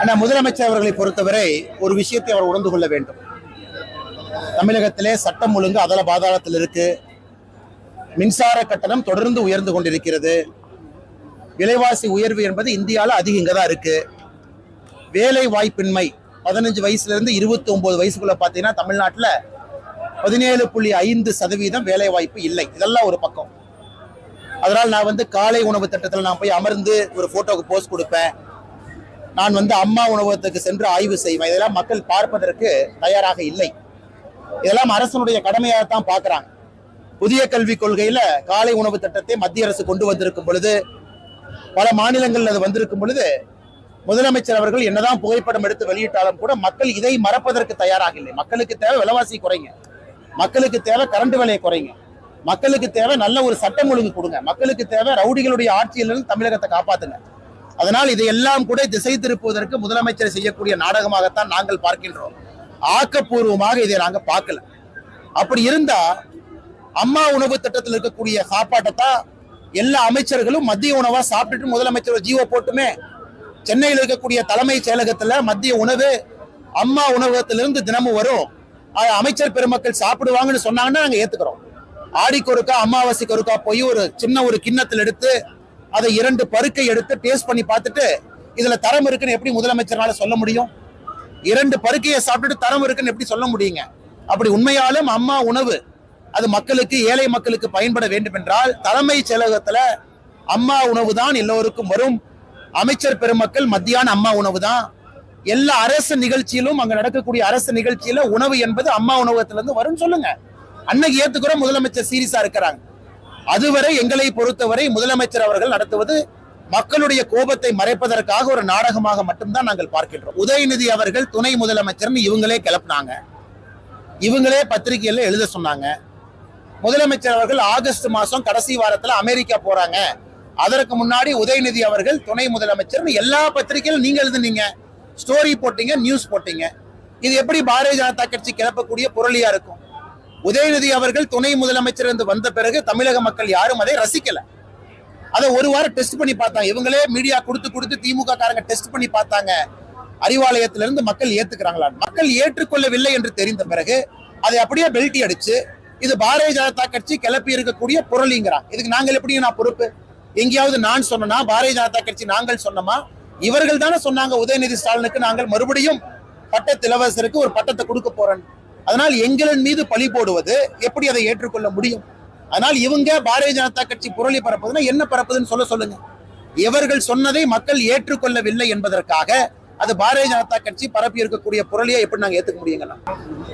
ஆனா முதலமைச்சர் அவர்களை பொறுத்தவரை ஒரு விஷயத்தை அவர் உணர்ந்து கொள்ள வேண்டும். தமிழகத்திலே சட்டம் ஒழுங்கு அதல பாதாளத்தில் இருக்கு. மின்சார கட்டணம் தொடர்ந்து உயர்ந்து கொண்டிருக்கிறது. விலைவாசி உயர்வு என்பது இந்தியாவில் அதிகம் இங்கே தான் இருக்கு. வேலை வாய்ப்பின்மை பதினஞ்சு வயசுலேருந்து இருபத்தி ஒம்பது வயசுக்குள்ளே பார்த்தீங்கன்னா தமிழ்நாட்டில் பதினேழு புள்ளி ஐந்து சதவீதம் வேலை வாய்ப்பு இல்லை. இதெல்லாம் ஒரு பக்கம். அதனால் நான் வந்து காலை உணவு திட்டத்தில் நான் போய் அமர்ந்து ஒரு ஃபோட்டோவுக்கு போஸ்ட் கொடுப்பேன். நான் வந்து அம்மா உணவகத்துக்கு சென்று ஆய்வு செய்வேன். இதெல்லாம் மக்கள் பார்ப்பதற்கு தயாராக இல்லை. இதெல்லாம் அரசனுடைய கடமையாக தான் புதிய கல்விக் கொள்கையில காலை உணவு திட்டத்தை மத்திய அரசு கொண்டு வந்திருக்கும் பொழுது பல மாநிலங்களில் அது வந்திருக்கும் பொழுது முதலமைச்சர் அவர்கள் என்னதான் புகைப்படம் எடுத்து வெளியிட்டாலும் கூட மக்கள் இதை மறப்பதற்கு தயாராக இல்லை. மக்களுக்கு தேவை விலைவாசி குறைங்க. மக்களுக்கு தேவை கரண்ட் விலையை குறைங்க. மக்களுக்கு தேவை நல்ல ஒரு சட்டம் ஒழுங்கு கொடுங்க. மக்களுக்கு தேவை ரவுடிகளுடைய ஆட்சியிலிருந்து தமிழகத்தை காப்பாத்துங்க. அதனால் இதையெல்லாம் கூட திசை திருப்புவதற்கு முதலமைச்சர் செய்யக்கூடிய நாடகமாகத்தான் நாங்கள் பார்க்கின்றோம். ஆக்கப்பூர்வமாக இதை நாங்கள் பார்க்கல. அப்படி இருந்தா அம்மா உணவு திட்டத்தில் இருக்கக்கூடிய சாப்பாட்டை தான் எல்லா அமைச்சர்களும் மத்திய உணவா சாப்பிட்டுட்டு முதலமைச்சர் ஜீவோ போட்டுமே சென்னையில் இருக்கக்கூடிய தலைமைச் செயலகத்துல மத்திய உணவு அம்மா உணவகத்திலிருந்து தினமும் வரும். அது அமைச்சர் பெருமக்கள் சாப்பிடுவாங்கன்னு சொன்னாங்கன்னா நாங்க ஏத்துக்கிறோம். ஆடிக்கு ஒருக்கா அமாவாசைக்கு ஒருக்கா போய் ஒரு சின்ன ஒரு கிண்ணத்தில் எடுத்து அதை இரண்டு பருக்கை எடுத்து டேஸ்ட் பண்ணி பார்த்துட்டு இதுல தரம் இருக்குன்னு எப்படி முதலமைச்சர்னால சொல்ல முடியும்? இரண்டு பருக்கையை சாப்பிட்டுட்டு தரம் இருக்குன்னு எப்படி சொல்ல முடியுங்க? அப்படி உண்மையாலும் அம்மா உணவு அது மக்களுக்கு ஏழை மக்களுக்கு பயன்பட வேண்டும் என்றால் தலைமை செயலகத்துல அம்மா உணவு தான் எல்லோருக்கும் வரும். அமைச்சர் பெருமக்கள் மத்தியான அம்மா உணவு தான் எல்லா அரசு நிகழ்ச்சியிலும் அங்க நடக்கக்கூடிய அரசு நிகழ்ச்சியில உணவு என்பது அம்மா உணவகத்திலிருந்து வரும் சொல்லுங்க. அன்னைக்கு ஏத்துக்கிறோம் முதலமைச்சர் சீரியஸா இருக்கிறாங்க. அதுவரை எங்களை பொறுத்தவரை முதலமைச்சர் அவர்கள் நடத்துவது மக்களுடைய கோபத்தை மறைப்பதற்காக ஒரு நாடகமாக மட்டும்தான் நாங்கள் பார்க்கின்றோம். உதயநிதி அவர்கள் துணை முதலமைச்சர்னு இவங்களே கிளப்பினாங்க. இவங்களே பத்திரிகையில எழுத சொன்னாங்க. முதலமைச்சர் அவர்கள் ஆகஸ்ட் மாசம் கடைசி வாரத்துல அமெரிக்கா போறாங்க. அதற்கு முன்னாடி உதயநிதி அவர்கள் துணை முதலமைச்சர் எல்லா பத்திரிகையிலும் நீங்க எழுதுனீங்க. ஸ்டோரி போட்டீங்க நியூஸ் போட்டீங்க. இது எப்படி பாரதிய ஜனதா கட்சி கிளப்பக்கூடிய பொருளியா இருக்கும்? உதயநிதி அவர்கள் துணை முதலமைச்சர் என்று வந்த பிறகு தமிழக மக்கள் யாரும் அதை ரசிக்கல. அதை ஒரு வாரம் டெஸ்ட் பண்ணி பார்த்தாங்க. இவங்களே மீடியா கொடுத்து கொடுத்து திமுக காரங்க டெஸ்ட் பண்ணி பார்த்தாங்க. அறிவாலயத்திலிருந்து மக்கள் ஏத்துக்கிறாங்களா மக்கள் ஏற்றுக்கொள்ளவில்லை என்று தெரிந்த பிறகு அதை அப்படியே பெல்ட்டி அடிச்சு இது பாரதிய ஜனதா கட்சி கிளப்பி இருக்கக்கூடிய புரளிங்கிறான். இதுக்கு நாங்கள் எப்படி நான் பொறுப்பு? எங்கேயாவது நான் சொன்னனா பாரதிய ஜனதா கட்சி நாங்கள் சொன்னோமா? இவர்கள் தானே சொன்னாங்க உதயநிதி ஸ்டாலினுக்கு நாங்கள் மறுபடியும் பட்டத்து இளவரசருக்கு ஒரு பட்டத்தை கொடுக்க போறோம் அதனால் எங்களின் மீது பழி போடுவது எப்படி அதை ஏற்றுக்கொள்ள முடியும்? அதனால் இவங்க பாரதிய ஜனதா கட்சி புரளி பரப்புதுன்னா என்ன பரப்புதுன்னு சொல்ல சொல்லுங்க. இவர்கள் சொன்னதை மக்கள் ஏற்றுக்கொள்ளவில்லை என்பதற்காக அது பாரதிய ஜனதா கட்சி பரப்பி இருக்கக்கூடிய புரளியை எப்படி நாங்கள் ஏத்துக்க முடியுங்கண்ணா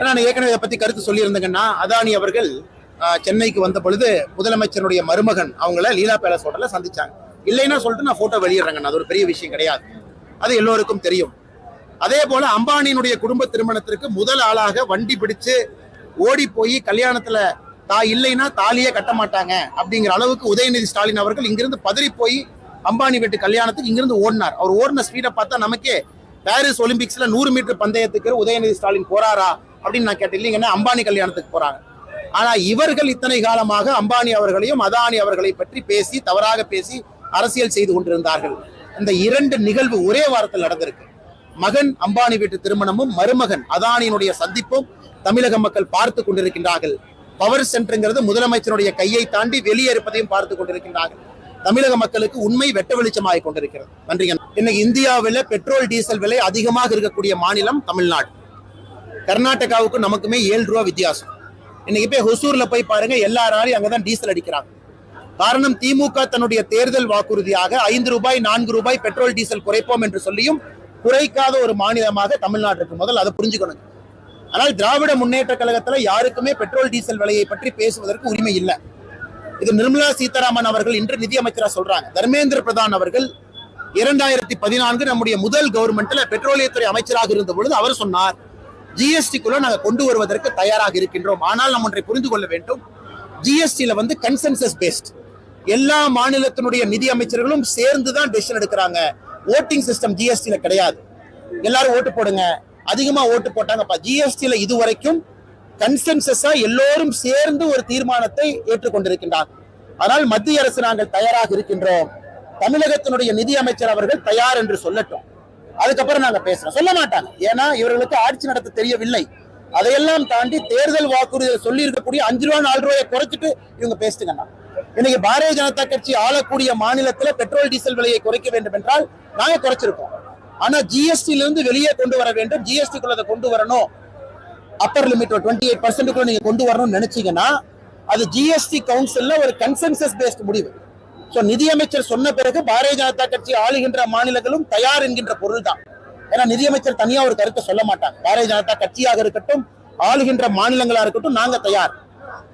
நான் ஏற்கனவே இதை பத்தி கருத்து சொல்லியிருந்தேங்கன்னா அதானி அவர்கள் ஆஹ், சென்னைக்கு வந்த பொழுது முதலமைச்சருடைய மருமகன் அவங்கள லீலா பேலஸ் ஹோட்டல்ல சந்திச்சாங்க. இல்லைன்னா சொல்லிட்டு நான் போட்டோ வெளியிடுறேங்கண்ணா அது ஒரு பெரிய விஷயம் கிடையாது. அது எல்லோருக்கும் தெரியும். அதே போல அம்பானியினுடைய குடும்ப திருமணத்திற்கு முதல் ஆளாக வண்டி பிடிச்சு ஓடி போய் கல்யாணத்துல தா இல்லைன்னா தாலியே கட்ட மாட்டாங்க அப்படிங்கிற அளவுக்கு உதயநிதி ஸ்டாலின் அவர்கள் இங்கிருந்து பதறி போய் அம்பானி வீட்டு கல்யாணத்துக்கு இங்கிருந்து ஓடினார். அவர் ஓடின ஸ்பீடை பார்த்தா நமக்கே பாரிஸ் ஒலிம்பிக்ஸ்ல நூறு மீட்டர் பந்தயத்துக்கு உதயநிதி ஸ்டாலின் போறாரா அப்படின்னு நான் கேட்டேன். இல்லைங்கன்னா அம்பானி கல்யாணத்துக்கு போறாங்க. ஆனா இவர்கள் இத்தனை காலமாக அம்பானி அவர்களையும் அதானி அவர்களை பற்றி பேசி தவறாக பேசி அரசியல் செய்து கொண்டிருந்தார்கள். இந்த இரண்டு நிகழ்வு ஒரே வாரத்தில் நடந்திருக்கு. மகன் அம்பானி வீட்டு திருமணமும் மருமகன் அதானியினுடைய சந்திப்பும் தமிழக மக்கள் பார்த்து கொண்டிருக்கின்றார்கள். பவர் சென்டருங்கிறது முதலமைச்சருடைய கையை தாண்டி வெளியே இருப்பதையும் பார்த்து கொண்டிருக்கின்றார்கள். தமிழக மக்களுக்கு உண்மை வெட்ட வெளிச்சமாக கொண்டிருக்கிறது. நன்றிங்க இன்னைக்கு இந்தியாவில் பெட்ரோல் டீசல் விலை அதிகமாக இருக்கக்கூடிய மாநிலம் தமிழ்நாடு. கர்நாடகாவுக்கு நமக்குமே ஏழு ரூபா வித்தியாசம். இன்னைக்கு போய் ஹொசூர்ல போய் பாருங்க எல்லாராலையும் அங்கதான் டீசல் அடிக்கிறாங்க. காரணம் திமுக தன்னுடைய தேர்தல் வாக்குறுதியாக ஐந்து ரூபாய் நான்கு ரூபாய் பெட்ரோல் டீசல் குறைப்போம் என்று சொல்லியும் குறைக்காத ஒரு மாநிலமாக தமிழ்நாடு இருக்கு முதல்ல அதை புரிஞ்சுக்கணும். ஆனால் திராவிட முன்னேற்ற கழகத்துல யாருக்குமே பெட்ரோல் டீசல் விலையை பற்றி பேசுவதற்கு உரிமை இல்லை. இது நிர்மலா சீதாராமன் அவர்கள் இன்று நிதியமைச்சராக சொல்றாங்க. தர்மேந்திர பிரதான் அவர்கள் இரண்டாயிரத்தி பதினான்கு நம்முடைய முதல் கவர்மெண்ட்ல பெட்ரோலியத்துறை அமைச்சராக இருந்த பொழுது அவர் சொன்னார் ஜிஎஸ்டிக்குள்ள நாங்கள் கொண்டு வருவதற்கு தயாராக இருக்கின்றோம். ஆனால் நாம் ஒன்றை புரிந்து கொள்ள வேண்டும். ஜிஎஸ்டியில வந்து கன்சென்சஸ் பேஸ்ட் எல்லா மாநிலத்தினுடைய நிதி அமைச்சர்களும் சேர்ந்து தான் டெசிஷன் எடுக்கிறாங்க. ஓட்டிங் சிஸ்டம் ஜிஎஸ்டியில் கிடையாது. எல்லாரும் ஓட்டு போடுங்க. அதிகமா ஓட்டு போட்டாங்கப்பா. ஜிஎஸ்டில இதுவரைக்கும் கன்சென்சஸாக எல்லோரும் சேர்ந்து ஒரு தீர்மானத்தை ஏற்றுக்கொண்டிருக்கின்றார். ஆனால் மத்திய அரசு நாங்கள் தயாராக இருக்கின்றோம். தமிழகத்தினுடைய நிதி அமைச்சர் அவர்கள் தயார் என்று சொல்லட்டும். அதுக்கப்புறம் நாங்க பேசுறோம். சொல்ல மாட்டாங்க. ஏன்னா இவர்களுக்கு ஆட்சி நடத்த தெரியவில்லை. அதையெல்லாம் தாண்டி தேர்தல் வாக்குறுதியில் சொல்லி இருக்கக்கூடிய அஞ்சு ரூபா நாலு ரூபாயை குறைச்சிட்டு இவங்க பேசிட்டுங்கண்ணா இன்னைக்கு பாரதிய ஜனதா கட்சி ஆளக்கூடிய மாநிலத்துல பெட்ரோல் டீசல் விலையை குறைக்க வேண்டும் என்றால் நாங்க குறைச்சிருக்கோம். ஆனா ஜிஎஸ்டில இருந்து வெளியே கொண்டு வர வேண்டும். ஜிஎஸ்டி குள்ள கொண்டு வரணும். அப்பர் லிமிட் டுவெண்ட்டி எயிட் பர்சன்ட்டுக்குள்ள நீங்க கொண்டு வரணும்னு நினைச்சீங்கன்னா அது ஜிஎஸ்டி கவுன்சில்ல ஒரு கன்சென்சஸ் பேஸ்ட் முடிவு. ஸோ நிதியமைச்சர் சொன்ன பிறகு பாரதிய ஜனதா கட்சி ஆளுகின்ற மாநிலங்களும் தயார் என்கின்ற பொருள் தான் ஏன்னா நிதியமைச்சர் தனியா ஒரு கருத்தை சொல்ல மாட்டாங்க. பாரதிய ஜனதா கட்சியாக இருக்கட்டும் ஆளுகின்ற மாநிலங்களா இருக்கட்டும் நாங்க தயார்.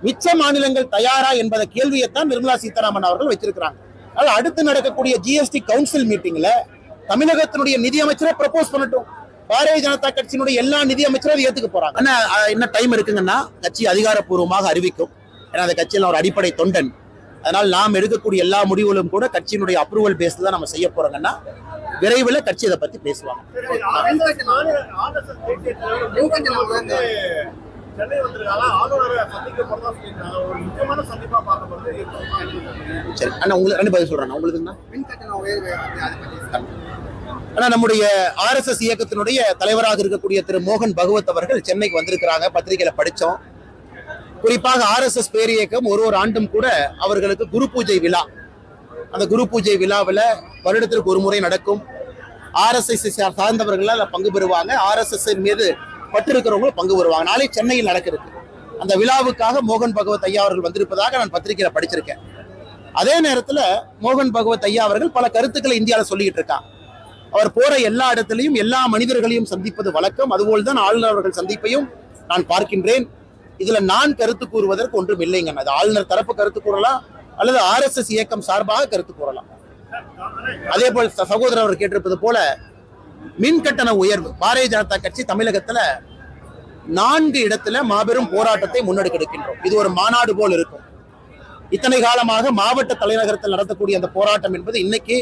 மிச்ச மாநிலங்கள் தயாரா என்பத கேள்வியைத்தான் நிர்மலா சீதாராமன் அவர்கள் வச்சிருக்கிறாங்க அதனால அடுத்து நடக்கக்கூடிய ஜிஎஸ்டி கவுன்சில் மீட்டிங்ல தமிழகத்தினுடைய நிதியமைச்சரை ப்ரப்போஸ் பண்ணட்டும். பாரதிய ஜனதா கட்சியினுடைய எல்லா நிதியமைச்சரும் அதை ஏத்துக்க போறாங்க. ஆனா என்ன டைம் இருக்குங்கன்னா கட்சி அதிகாரப்பூர்வமாக அறிவிக்கும். ஏன்னா அந்த கட்சியில் ஒரு அடிப்படை தொண்டன். அதனால் நாம் எடுக்கக்கூடிய எல்லா முடிவுகளும் கூட கட்சியினுடைய அப்ரூவல் பேஸ்ல தான் நம்ம செய்ய போறோங்கன்னா விரைவில் கட்சி இதை பத்தி பேசுவாங்க. சென்னை வந்திருக்காங்க ஆளுநரை சந்திக்க போறதா சொல்லியிருக்காங்க ஒரு முக்கியமான சந்திப்பா பார்க்கப்படுது. சரி அண்ணா உங்களுக்கு ரெண்டு பதில் சொல்றேன் உங்களுக்கு மின் கட்டண உயர்வு அதை பத்தி ஆனா நம்முடைய ஆர்எஸ்எஸ் இயக்கத்தினுடைய தலைவராக இருக்கக்கூடிய திரு மோகன் பகவத் அவர்கள் சென்னைக்கு வந்திருக்கிறாங்க. பத்திரிகையில படிச்சோம். குறிப்பாக ஆர்எஸ்எஸ் பேர் இயக்கம் ஒரு ஒரு ஆண்டும் கூட அவர்களுக்கு குரு பூஜை விழா. அந்த குரு பூஜை விழாவில் வருடத்திற்கு ஒரு முறை நடக்கும். ஆர்எஸ்எஸ் சார்ந்தவர்கள் அதில் பங்கு பெறுவாங்க. ஆர்எஸ்எஸ் மீது பட்டு இருக்கிறவங்களும் பங்கு வருவாங்க நாளை சென்னையில் நடக்கிறது. அந்த விழாவுக்காக மோகன் பகவத் ஐயா அவர்கள் வந்திருப்பதாக நான் பத்திரிகையில படிச்சிருக்கேன். அதே நேரத்துல மோகன் பகவத் ஐயா அவர்கள் பல கருத்துக்களை இந்தியாவில் சொல்லிட்டு இருக்கான் அவர் போற எல்லா இடத்திலையும் எல்லா மனிதர்களையும் சந்திப்பது வழக்கம். அதுபோல் தான் ஆளுநர் அவர்கள் சந்திப்பையும் நான் பார்க்கின்றேன். இதுல நான் கருத்து கூறுவதற்கு ஒன்றும் இல்லைங்க. அது ஆளுநர் தரப்பு கருத்து கூறலாம் அல்லது ஆர்எஸ்எஸ் இயக்கம் சார்பாக கருத்து கூறலாம். அதே போல் ச- சகோதரர் அவர் கேட்டிருப்பது போல மின் கட்டண உயர்வு. பாரதிய ஜனதா கட்சி தமிழகத்துல நான்கு இடத்துல மாபெரும் போராட்டத்தை முன்னெடுக்க எடுக்கின்றோம் இது ஒரு மாநாடு போல் இருக்கும். இத்தனை காலமாக மாவட்ட தலைநகரத்தில் நடத்தக்கூடிய அந்த போராட்டம் என்பது இன்னைக்கு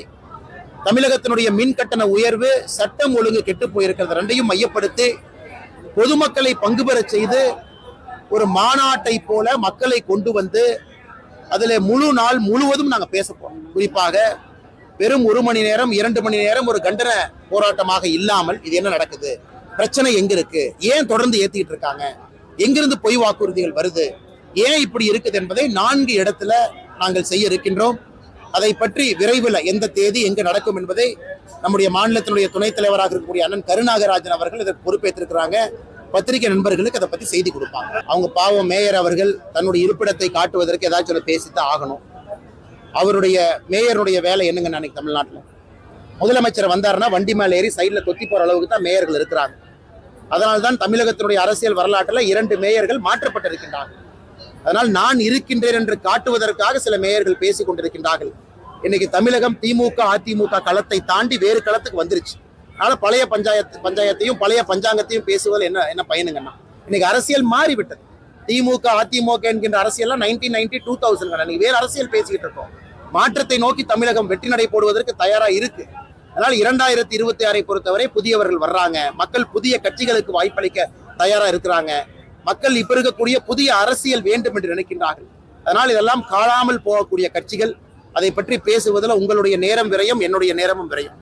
தமிழகத்தினுடைய மின் கட்டண உயர்வு சட்டம் ஒழுங்கு கெட்டு போயிருக்கிறது. ரெண்டையும் மையப்படுத்தி பொதுமக்களை பங்கு பெற செய்து ஒரு மாநாட்டை போல மக்களை கொண்டு வந்து அதில் முழு நாள் முழுவதும் நாங்கள் பேச போறோம். குறிப்பாக வெறும் ஒரு மணி நேரம் இரண்டு மணி நேரம் ஒரு கண்டன போராட்டமாக இல்லாமல் இது என்ன நடக்குது? பிரச்சனை எங்க இருக்கு? ஏன் தொடர்ந்து ஏத்திட்டு இருக்காங்க? எங்கிருந்து பொய் வாக்குறுதிகள் வருது? ஏன் இப்படி இருக்குது என்பதை நான்கு இடத்துல நாங்கள் செய்ய இருக்கின்றோம். அதை பற்றி விரைவில் எந்த தேதி எங்கு நடக்கும் என்பதை நம்முடைய மாநிலத்தினுடைய துணைத் தலைவராக இருக்கக்கூடிய அண்ணன் கருநாகராஜன் அவர்கள் இதற்கு பொறுப்பேற்றிருக்கிறாங்க. பத்திரிகை நண்பர்களுக்கு அதை பத்தி செய்தி கொடுப்பாங்க. அவங்க பாவம் மேயர் அவர்கள் தன்னுடைய இருப்பிடத்தை காட்டுவதற்கு ஏதாச்சும் பேசித்தான் ஆகணும். அவருடைய மேயருடைய வேலை என்னங்க நாளைக்கு தமிழ்நாட்டில்? முதலமைச்சர் வந்தாருன்னா வண்டி மேலே ஏறி சைடில் கொத்தி போகிற அளவுக்கு தான் மேயர்கள் இருக்கிறாங்க. அதனால்தான் தான் தமிழகத்தினுடைய அரசியல் வரலாற்றில் இரண்டு மேயர்கள் மாற்றப்பட்டிருக்கின்றார்கள். அதனால் நான் இருக்கின்றேன் என்று காட்டுவதற்காக சில மேயர்கள் பேசிக் கொண்டிருக்கின்றார்கள். இன்னைக்கு தமிழகம் திமுக அதிமுக களத்தை தாண்டி வேறு களத்துக்கு வந்துருச்சு. அதனால பழைய பஞ்சாயத்து பஞ்சாயத்தையும் பழைய பஞ்சாங்கத்தையும் பேசுவதில் என்ன என்ன பயனுங்கன்னா இன்னைக்கு அரசியல் மாறிவிட்டது. திமுக அதிமுக என்கின்ற அரசியல்லாம் நைன்டீன் நைன்டி டூ தௌசண்ட் இன்னைக்கு வேறு அரசியல் பேசிக்கிட்டு இருக்கோம். மாற்றத்தை நோக்கி தமிழகம் வெற்றி நடை போடுவதற்கு தயாரா இருக்கு. அதனால் இரண்டாயிரத்தி இருபத்தி ஆறை பொறுத்தவரை புதியவர்கள் வர்றாங்க. மக்கள் புதிய கட்சிகளுக்கு வாய்ப்பளிக்க தயாரா இருக்கிறாங்க. மக்கள் இப்ப இருக்கக்கூடிய புதிய அரசியல் வேண்டும் என்று நினைக்கின்றார்கள். அதனால் இதெல்லாம் காணாமல் போகக்கூடிய கட்சிகள். அதை பற்றி பேசுவதில் உங்களுடைய நேரம் விரயம் என்னுடைய நேரமும் விரயம்.